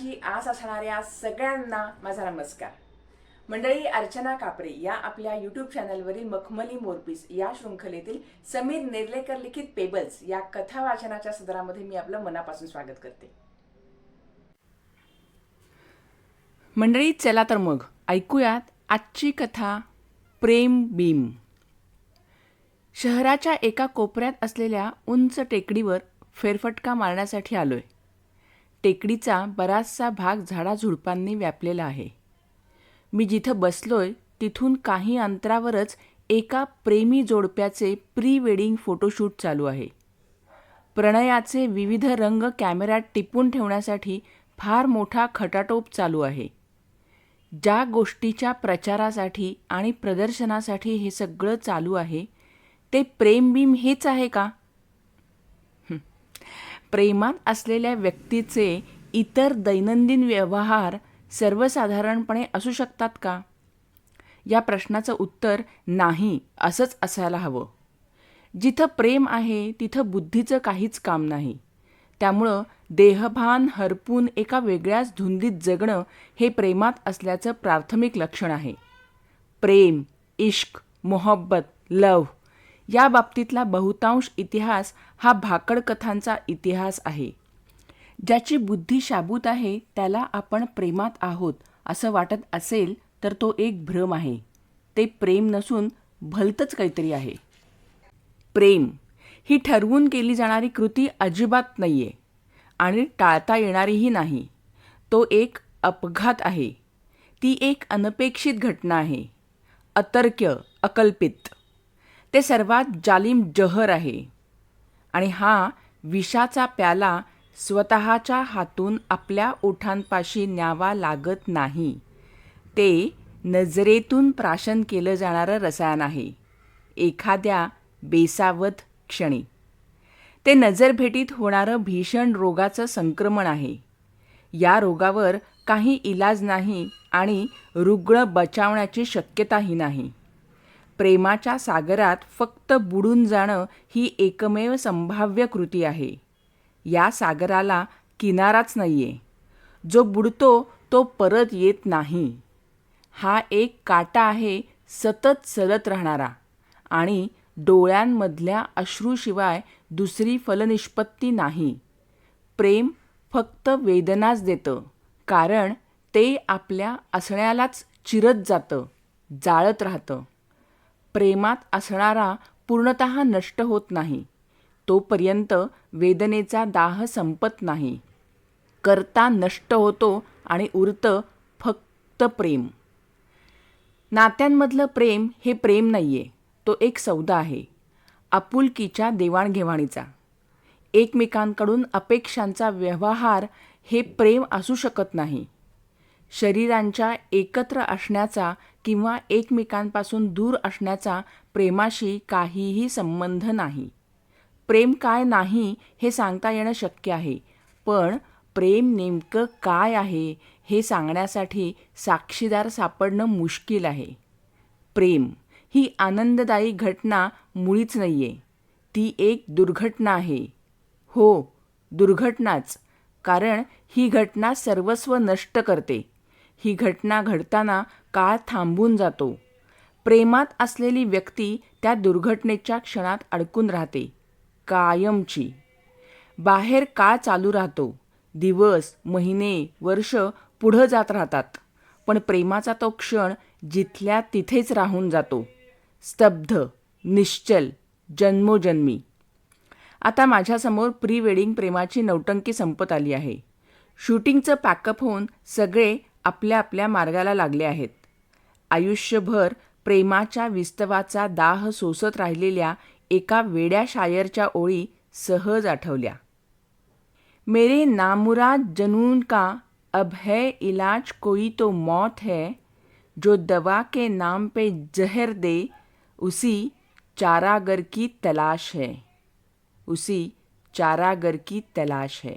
जीवनाची आस असणाऱ्या सगळ्यांना माझा नमस्कार. मंडळी अर्चना कापरे या आपल्या यूट्यूब चॅनलवरील मखमली मोरपीस या शृंखलेतील समीर नेर्लेकर लिखित पेबल्स या कथा वाचनाच्या सदरामध्ये मी आपलं मनापासून स्वागत करते. मंडळी चला तर मग ऐकूयात आजची कथा प्रेम बीम शहराच्या एका कोपऱ्यात असलेल्या उंच टेकडीवर फेरफटका मारण्यासाठी आलोय. टेकडीचा बराचसा भाग झाडाझुडपांनी व्यापलेला आहे. मी जिथं बसलोय तिथून काही अंतरावरच एका प्रेमी जोडप्याचे प्री वेडिंग फोटोशूट चालू आहे. प्रणयाचे विविध रंग कॅमेऱ्यात टिपून ठेवण्यासाठी फार मोठा खटाटोप चालू आहे. ज्या गोष्टीच्या प्रचारासाठी आणि प्रदर्शनासाठी हे सगळं चालू आहे ते प्रेमबीम हेच आहे का? प्रेमात असलेल्या व्यक्तीचे इतर दैनंदिन व्यवहार सर्वसाधारणपणे असू शकतात का? या प्रश्नाचं उत्तर नाही असंच असायला हवं. जिथं प्रेम आहे तिथं बुद्धीचं काहीच काम नाही. त्यामुळं देहभान हरपून एका वेगळ्याच धुंदीत जगणं हे प्रेमात असल्याचं प्राथमिक लक्षण आहे. प्रेम इश्क मोहब्बत लव या बाबतीतला बहुतांश इतिहास हा भाकड कथांचा इतिहास आहे. ज्याची बुद्धी शाबूत आहे त्याला आपण प्रेमात आहोत असं वाटत असेल तर तो एक भ्रम आहे. ते प्रेम नसून भलतंच काहीतरी आहे. प्रेम ही ठरवून केली जाणारी कृती अजिबात नाही आहे आणि टाळता येणारीही नाही. तो एक अपघात आहे. ती एक अनपेक्षित घटना आहे. अतर्क्य अकल्पित. ते सर्वात जालिम जहर आहे. आणि हा विषाचा प्याला स्वतःच्या हातून आपल्या ओठांपाशी न्यावा लागत नाही. ते नजरेतून प्राशन केलं जाणारं रसायन आहे. एखाद्या बेसावत क्षणी. ते नजरभेटीत होणारं भीषण रोगाचं संक्रमण आहे. या रोगावर काही इलाज नाही आणि रुग्ण बचावण्याची शक्यताही नाही. प्रेमाच्या सागरात फक्त बुडून जाणं ही एकमेव संभाव्य कृती आहे. या सागराला किनाराच नाही आहे जो बुडतो तो परत येत नाही. हा एक काटा आहे सतत चलत राहणारा आणि डोळ्यांमधल्या अश्रूशिवाय दुसरी फलनिष्पत्ती नाही. प्रेम फक्त वेदनाच देतं कारण ते आपल्या असण्यालाच चिरत जातं जाळत राहतं. प्रेमात असणारा पूर्णत नष्ट होत नाही. तोपर्यंत वेदनेचा दाह संपत नाही. करता नष्ट होतो आणि उरतं फक्त प्रेम. नात्यांमधलं प्रेम हे प्रेम नाही आहे तो एक सौदा आहे. आपुलकीच्या देवाणघेवाणीचा. एकमेकांकडून अपेक्षांचा व्यवहार हे प्रेम असू शकत नाही. शरीरांच्या एकत्र असण्याचा किंवा एकमेकांपासून दूर असण्याचा प्रेमाशी काहीही संबंध नाही. प्रेम काय नाही हे सांगता येणं शक्य आहे पण प्रेम नेमकं काय आहे हे सांगण्यासाठी साक्षीदार सापडणं मुश्किल आहे. प्रेम ही आनंददायी घटना मुळीच नाही आहे ती एक दुर्घटना आहे. हो दुर्घटनाच कारण ही घटना सर्वस्व नष्ट करते. ही घटना घडताना काळ थांबून जातो. प्रेमात असलेली व्यक्ती त्या दुर्घटनेच्या क्षणात अडकून राहते. कायमची. बाहेर काळ चालू राहतो. दिवस महिने वर्ष पुढं जात राहतात. पण प्रेमाचा तो क्षण जिथल्या तिथेच राहून जातो. स्तब्ध निश्चल जन्मोजन्मी. आता माझ्यासमोर प्री वेडिंग प्रेमाची नौटंकी संपत आली आहे. शूटिंगचं पॅकअप होऊन सगळे आपल्या आपल्या मार्गाला लागले आहेत. आयुष्यभर प्रेमाच्या विस्तवाचा दाह सोसत राहिलेल्या एका वेड्या शायरच्या ओळी सहज आठवल्या. मेरे नामुराद जनून का अब है इलाज कोई तो मौत है जो दवा के नाम पे जहर दे उसी चारागर की तलाश है उसी चारागर की तलाश है।